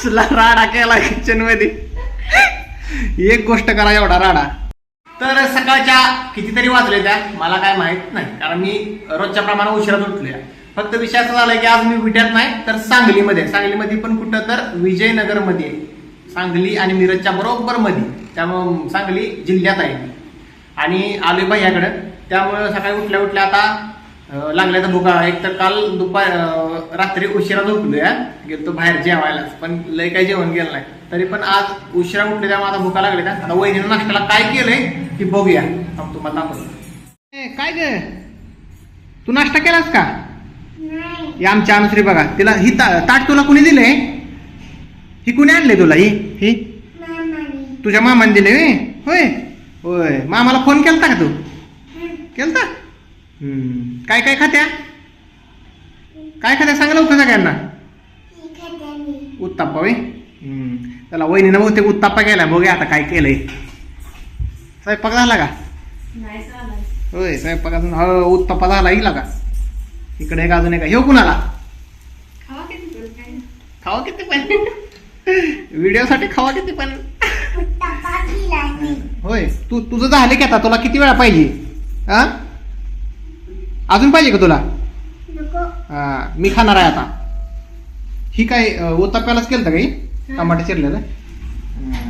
कसला राडा केला किचनमध्ये? एक गोष्ट करा एवढा राडा. तर सकाळच्या कितीतरी वाजले त्या मला काय माहीत नाही कारण मी रोजच्या प्रमाणात उशिरात उठले फक्त विषय असा झाला की आज मी विट्यात नाही तर सांगलीमध्ये. सांगलीमध्ये पण कुठं तर विजयनगरमध्ये. आहे. सांगली आणि मिरजच्या बरोबर मध्ये त्यामुळं सांगली जिल्ह्यात आहे आणि आलोय याकडं. त्यामुळं सकाळी उठल्या उठल्या आता अं, लागल्या तर भुका एक तर काल दुपार रात्री उशिरा झोपलोय. गेलतो बाहेर जेवायला. पण लय काही जेवण गेलं नाही. तरी पण आज उशिरा उठले त्यामुळे आता भुका लागले का? आता वहिनीनं नाश्त्याला काय केलंय की बघूया. तुम्हाला दाखवतो. ए, काय ग? तू नाश्ता केलास का? ही आमच्या अनुश्री बघा. तिला ही ताट तुला कुणी दिले ही कुणी आणले तुला? ही? ही? तुझ्या मामाने दिले? होय? होय. मामाला फोन केलता का तू? केलता? हम्म. काय काय खात्या? काय खात्या? सांग लवकर सगळ्यांना उत्ताप्पा हम्म. त्याला वहिनीनं बहुतेक उत्ताप्पा केला बघूया आता काय केलंय. स्वयंपाक झाला का? नाही चालत. होय स्वयंपाक अजून हो उत्ताप्पा झाला. येईल का? इकडे एक अजून एक ह्यो कुणाला? खावा किती पण. काय. खावा किती पण. व्हिडिओ साठी खावा किती पण. होय. तू तुझं झालं की आता. तुला किती वेळा पाहिजे? हा? अजून पाहिजे का तुला? हा मी खाणार आहे आता. ही काय अं, उत्ताप्यालाच केलं का ही? टमाटे चिरलेलं?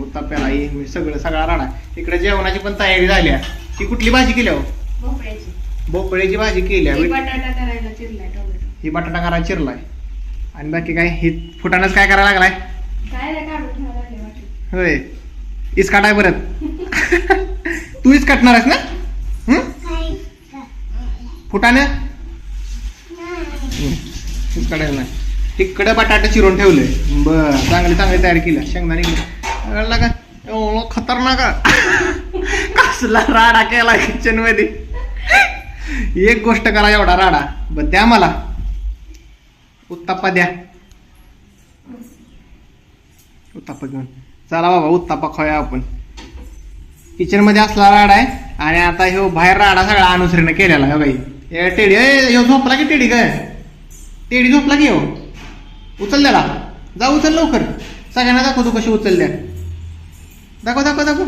उत्ताप्याला ही मी सगळं सगळा राडा. इकडे जेवणाची पण तयारी झाली आहे. ही कुठली भाजी केली हो भोपळ्याची. भोपळ्याची भाजी केली आहे. एक बटाटा करायला चिरला टोमॅटो. ही बटाटा करायला चिरलाय. आणि बाकी काय ही फुटानच काय करायला लागलाय? काय नाही काढून ठेवायला लागले वाटत. होय. इस काटाय परत. तू इस काटणार आहेस ना? फुटानं? हं, नाही. तिकडे बटाटे चिरून ठेवले. बर चांगली चांगली तयारी केली. शेंगदाणे कळला का? एवढं खतरनाक कसला राडा केला किचनमध्ये? एक गोष्ट करा एवढा राडा. बर द्या मला. उत्ताप्पा द्या. उत्ताप्पा घेऊन. चला बाबा उत्ताप्पा खोया आपण. किचनमध्ये असला राडा आहे. आणि आता ह्यो बाहेर राडा सगळा अनुसरीनं केलेला हो बाई. हे टेडी ए झोपला की टेडी काय टेडी झोपला की हो उचल त्याला जा उचल लवकर. सगळ्यांना दाखव तू कशी उचलल्या. दाखव दाखव दाखव.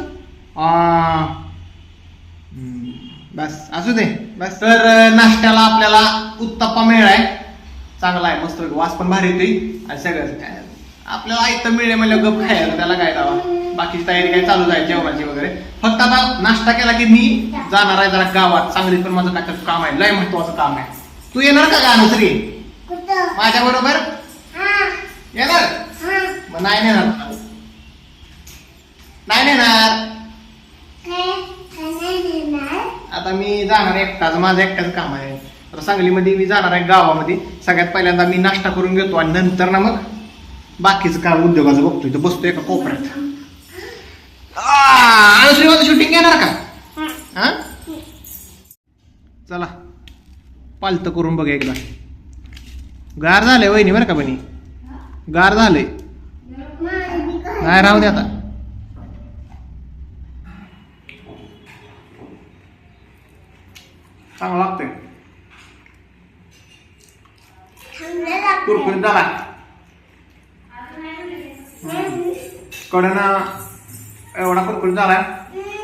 बस असू दे बस. तर नाश्त्याला आपल्याला उत्तप्पा मिळालाय. चांगला आहे मस्त वास पण भारी येतोय. आणि सगळं काय आपल्याला आयतं मिळेल म्हणजे गप खायला त्याला काय दावा बाकीची तयारी काय चालू आहे जेवणाची वगैरे. फक्त आता नाश्ता केला की मी जाणार आहे जरा गावात. सांगलीत पण माझं काय काम आहे. लय महत्वाचं काम आहे. तू येणार का गाणसरी माझ्या बरोबर? येणार? मग नाही नेणार. नाही नेणार. आता मी जाणार एकटाच. माझं एकटाच काम आहे. तर सांगलीमध्ये मी जाणार आहे गावामध्ये. सगळ्यात पहिल्यांदा मी नाश्ता करून घेतो आणि नंतर ना मग बाकीचं काम उद्योगाचं बघतोय तर बसतोय एका कोपऱ्यात. श्रीवाचं शूटिंग घेणार का? हा? चला पालत करून बघ एकदा. गार झालंय वहिनी बरं का बहिणी? गार झालंय. काय राहू दे आता. चांगलं लागतंय. कुरकुरीत झाला. कडनं एवढा कुरकुरीत झाला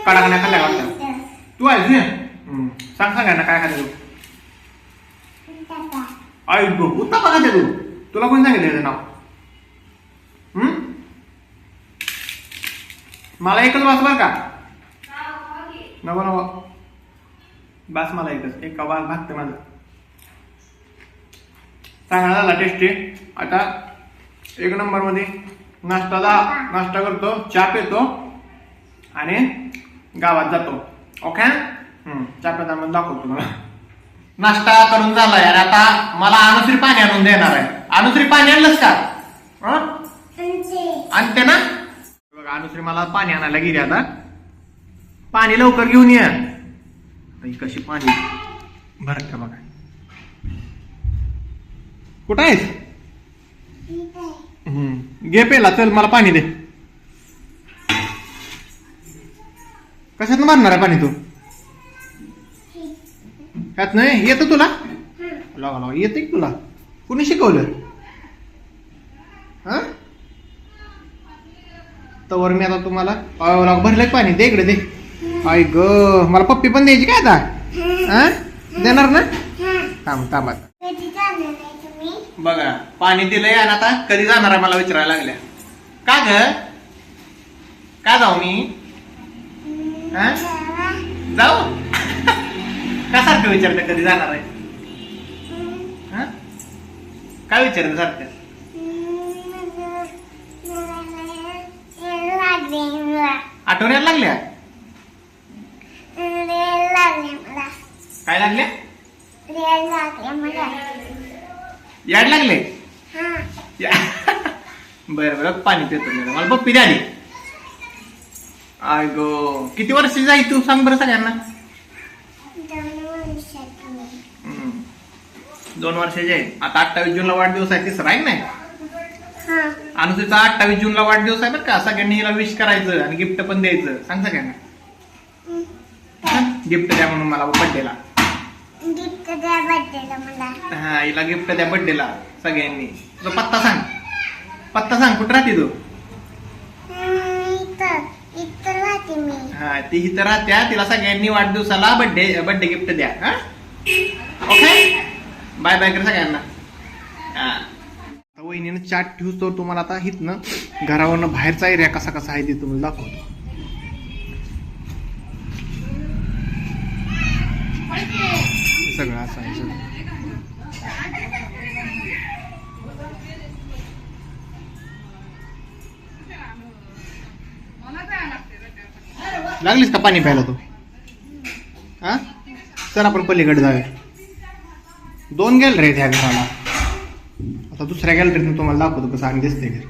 कडा नाही खाल्ल्या वाटतं तू आहेस ना. सांग सांगायला काय खाल्लं तू. आई गो उत्तापा खाते तू. तुला कोण सांगितलं याचं नाव? हम्म? मला एकच वास बरं का? नको नको. बास मला एकच. एक वास भागते माझं. चांगला झाला टेस्टी. आता एक नंबर नाश्ताला नाश्ता करतो चहा पितो आणि गावात जातो. ओके चहा पिता मग दाखवतो तुम्हाला. नाश्ता करून झाला यार आता मला अनुसरी पाणी आणून देणार आहे. अनुसरी पाणी आणलंच का? आणते ना? बघा अनुसरी मला पाणी आणायला गेली आता. पाणी लवकर घेऊन ये. कशी पाणी? भर का बघा. कुठं आहेस? हम्म. घे पेला चल मला पाणी दे. कशात मारणार आहे पाणी तू? त्यात नाही येतं तुला? लावा लावा येतं की तुला? कुणी शिकवलं? हा? तर मी आता तुम्हाला भरलं पाणी? दे इकडे दे. आई ग मला पप्पी पण द्यायची काय आता? हा? देणार ना? थांब थांब आता. बघा पाणी दिलंय आणि आता कधी जाणार आहे मला विचारायला लागल्या. का ग? का जाऊ मी? हा? जाऊ? का सारखं विचारते कधी जाणार आहे? हा? काय विचारते सारखं? आठवण यायला लागल्या? काय लागल्या? याड लागले? बरं बरं पाणी पितो मी मला पप्पी द्या आली आय गो. किती वर्षाची जाई तू? सांग बरं सगळ्यांना. दोन वर्षाची आहे. आता अठ्ठावीस जूनला वाढदिवस आहे तिसरा आहे नाही? अनुसूचा अठ्ठावीस जूनला वाढदिवस आहे बरं का. सगळ्यांनी हिला विश करायचं आणि गिफ्ट पण द्यायचं. सांग सगळ्यांना. गिफ्ट द्या म्हणून मला बर्थडेला हा हिला गिफ्ट द्या बर्थडेला सगळ्यांनी. तुझा पत्ता सांग. पत्ता सांग कुठं राहते तू? हा ती इथं राहत्या तिला सगळ्यांनी वाढदिवसाला बर्थडे बर्थडे गिफ्ट द्या. हा? ओके बाय बाय कर सगळ्यांना. हा. आता वहिनीनं चाट ठेवतो तुम्हाला आता हिथनं घरावरनं बाहेरचा एरिया कसा कसा आहे ते तुम्हाला दाखवतो. सगळं असं आहे. लागलीस का पाणी प्यायला तू? हा? चल आपण पलीकडे जाऊया. दोन गॅलरी आहेत ह्या घराला. आता दुसऱ्या गॅलरीतून तुम्हाला दाखवतो कसं आणि दिसते घर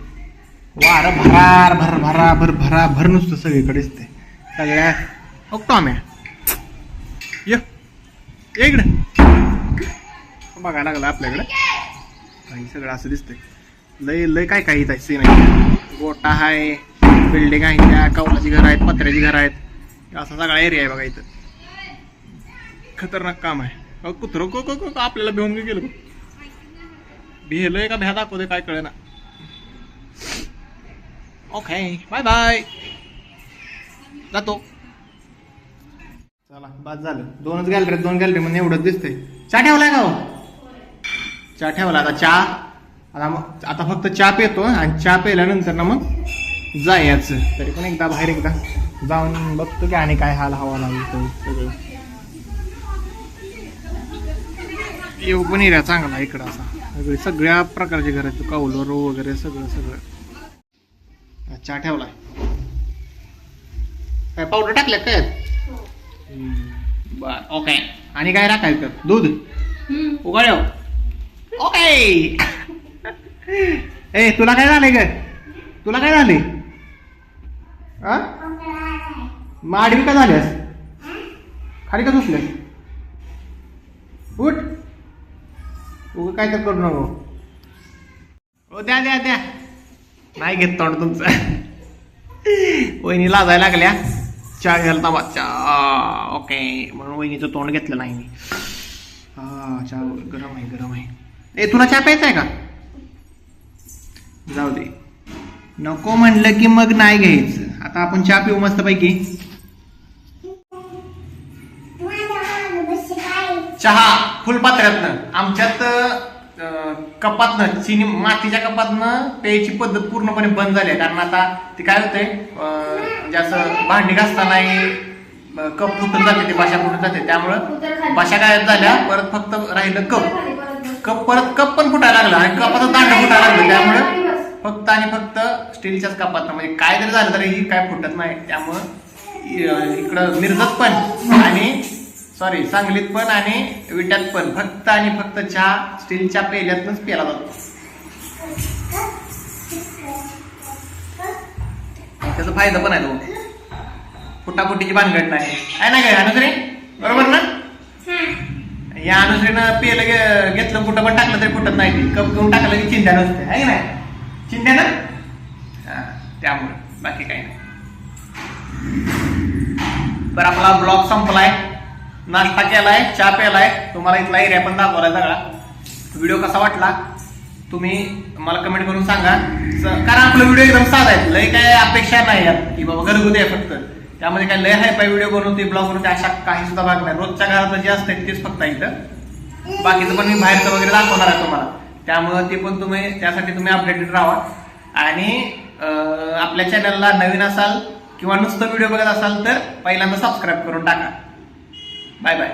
वार भरार भर भरा भर भरा भर नुसतं सगळीकडे दिसते सगळ्या बघतो आम्ही. ये. ये इकडे. बघायला लागलं आपल्याकडे. काही सगळं असं दिसतंय. लय लय काय काय इथं सीन आहे. गोटा आहे बिल्डिंग आहे त्या कौलाची घर आहेत पत्र्याची घर आहेत. असा सगळा एरिया आहे बघा इथं. खतरनाक काम आहे. कुत्र कुत्रं को को को आपल्याला भिवून गेलो भिलंय का? भ्या दाखवते काय कळे ना ओके बाय बाय जातो. चला बाद झालं. दोनच गॅलरी दोन गॅलरी म्हणून एवढंच दिसतंय. चहा ठेवलाय का हो? चहा ठेवला आता चहा. आता मग आता फक्त चहा पितो आणि चहा प्यायल्यानंतर ना मग जायचं. तरी पण एकदा बाहेर एकदा जाऊन बघतो की आणि काय हाल हवा लागतो सगळं येऊ पण एरिया चांगला इकडं असा. सगळे सगळ्या प्रकारचे घर आहेत. कौलरो वगैरे सगळं सगळं. चहा ठेवलाय. काय पावडर टाकल्या काय? बर ओके. आणि काय टाकायचं दूध? उघड्यो ओके ए तुला काय झालंय ग? तुला काय झाले माडवी का झाल्यास? खाली का झोपल्यास? उठ! उग काय तर करू नको. ओ द्या द्या द्या. नाही घेत तोंड तुमचं. वहिनी लाजायला लागल्या. चहा घ्यायला ताबा चहा. ओके. म्हणून वहिनीचं तोंड घेतलं नाही मी. हा चहा गरम आहे गरम आहे. ए तुला चहा प्यायचा आहे का? जाऊ दे. नको म्हणलं की मग नाही घ्यायचं. आता आपण चहा पिऊ मस्त पैकी चहा फुलपात्र्यातनं आमच्यात कपातनं चिनी मातीच्या कपातनं प्यायची पद्धत पूर्णपणे बंद झाली आहे. कारण आता ते काय होतंय अं, म्हणजे असं भांडी घासताना कप फुटून जाते ते भाषा फुटून जाते. त्यामुळं भाषा गायब झाल्या परत फक्त राहिलं कप. कप परत कप पण फुटायला लागला आणि कपाचं दांड फुटायला लागलं त्यामुळं फक्त आणि फक्त स्टीलच्याच कपात म्हणजे काय जरी झालं तरी ही काय फुटत नाही. त्यामुळं इकडं मिरजत पण आणि सॉरी सांगलीत पण आणि विट्यात पण फक्त आणि फक्त चहा स्टीलच्या पेल्यातनच प्याला जातो. त्याचा फायदा पण आहे तो. फुटाफुटीची भानगड नाही. आहे ना काय अनुश्री बरोबर ना? या अनुसरीनं पेलं गे- घेतलं कुठं पण टाकलं तरी कुठं नाही कप घेऊन टाकलं की चिंध्या नसते आहे की नाही? चिंध्या ना? हा, त्यामुळे. बाकी काही नाही. तर आपला ब्लॉग संपलाय. नाश्ता केलाय चहा प्यालाय तुम्हाला इथला एरिया पण दाखवलाय सगळा. व्हिडिओ कसा वाटला? तुम्ही मला कमेंट करून सांगा. स- कारण आपला व्हिडिओ एकदम साधा आहे. लय काय अपेक्षा नाही यात. की बाबा घरगुती आहे फक्त. त्यामध्ये काय लय हाय पाय व्हिडिओ बनवते ब्लॉग बनवते अशा काही सुद्धा भाग नाही. रोजच्या घरात जे असतं तेच फक्त इथं. बाकीचं पण मी बाहेरचं वगैरे दाखवणार आहे तुम्हाला. त्यामुळं ते पण तुम्ही त्यासाठी तुम्ही अपडेटेड राहा. आणि आपल्या चॅनलला नवीन असाल किंवा नुसतं व्हिडिओ बघत असाल तर पहिल्यांदा सबस्क्राईब करून टाका. Bye bye